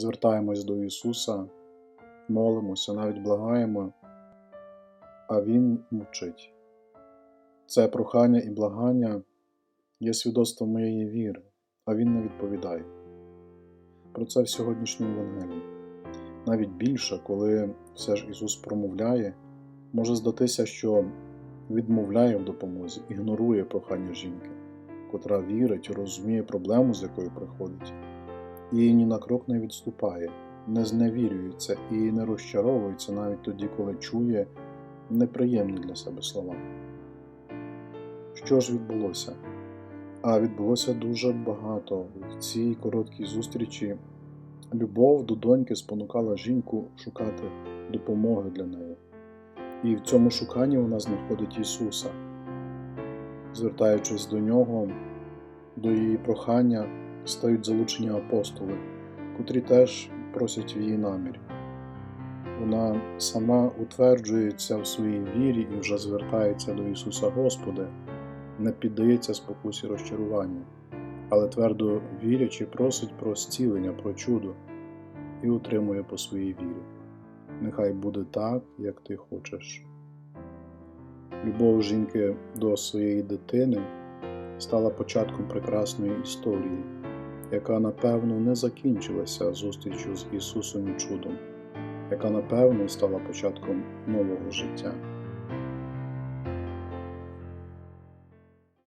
звертаємось до Ісуса, молимося, навіть благаємо, а Він мовчить. Це прохання і благання є свідоцтвом моєї віри, а Він не відповідає. Про це в сьогоднішньому Євангелії. Навіть більше, коли все ж Ісус промовляє, може здатися, що відмовляє в допомозі, ігнорує прохання жінки, котра вірить, розуміє проблему, з якою приходить, і ні на крок не відступає, не зневірюється і не розчаровується навіть тоді, коли чує неприємні для себе слова. Що ж відбулося? А відбулося дуже багато. В цій короткій зустрічі любов до доньки спонукала жінку шукати допомоги для неї. І в цьому шуканні вона знаходить Ісуса, звертаючись до Нього, до її прохання, стають залучені апостоли, котрі теж просять в її намір. Вона сама утверджується в своїй вірі і вже звертається до Ісуса Господи, не піддається спокусі розчарування, але твердо вірячи, просить про зцілення, про чудо і утримує по своїй вірі. Нехай буде так, як ти хочеш. Любов жінки до своєї дитини стала початком прекрасної історії, яка напевно не закінчилася зустрічю з Ісусом і чудом, яка напевно стала початком нового життя.